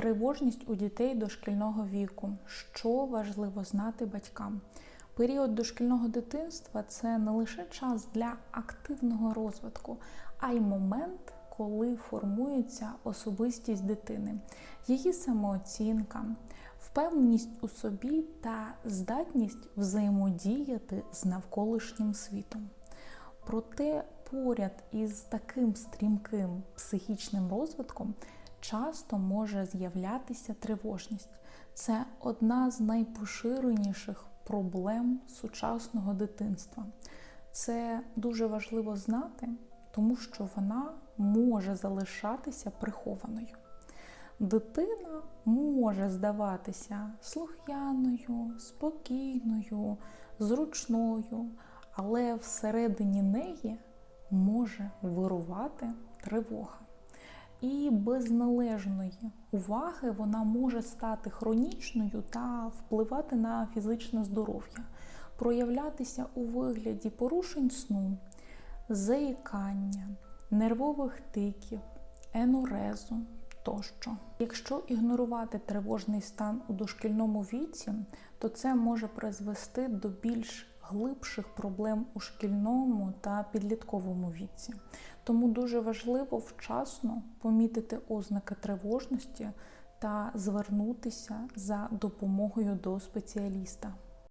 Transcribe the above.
Тривожність у дітей дошкільного віку. Що важливо знати батькам? Період дошкільного дитинства це не лише час для активного розвитку, а й момент, коли формується особистість дитини, її самооцінка, впевненість у собі та здатність взаємодіяти з навколишнім світом. Проте поряд із таким стрімким психічним розвитком часто може з'являтися тривожність. Це одна з найпоширеніших проблем сучасного дитинства. Це дуже важливо знати, тому що вона може залишатися прихованою. Дитина може здаватися слух'яною, спокійною, зручною, але всередині неї може вирувати тривога. І без належної уваги вона може стати хронічною та впливати на фізичне здоров'я, проявлятися у вигляді порушень сну, заїкання, нервових тиків, енурезу тощо. Якщо ігнорувати тривожний стан у дошкільному віці, то це може призвести до більш глибших проблем у шкільному та підлітковому віці. Тому дуже важливо вчасно помітити ознаки тривожності та звернутися за допомогою до спеціаліста.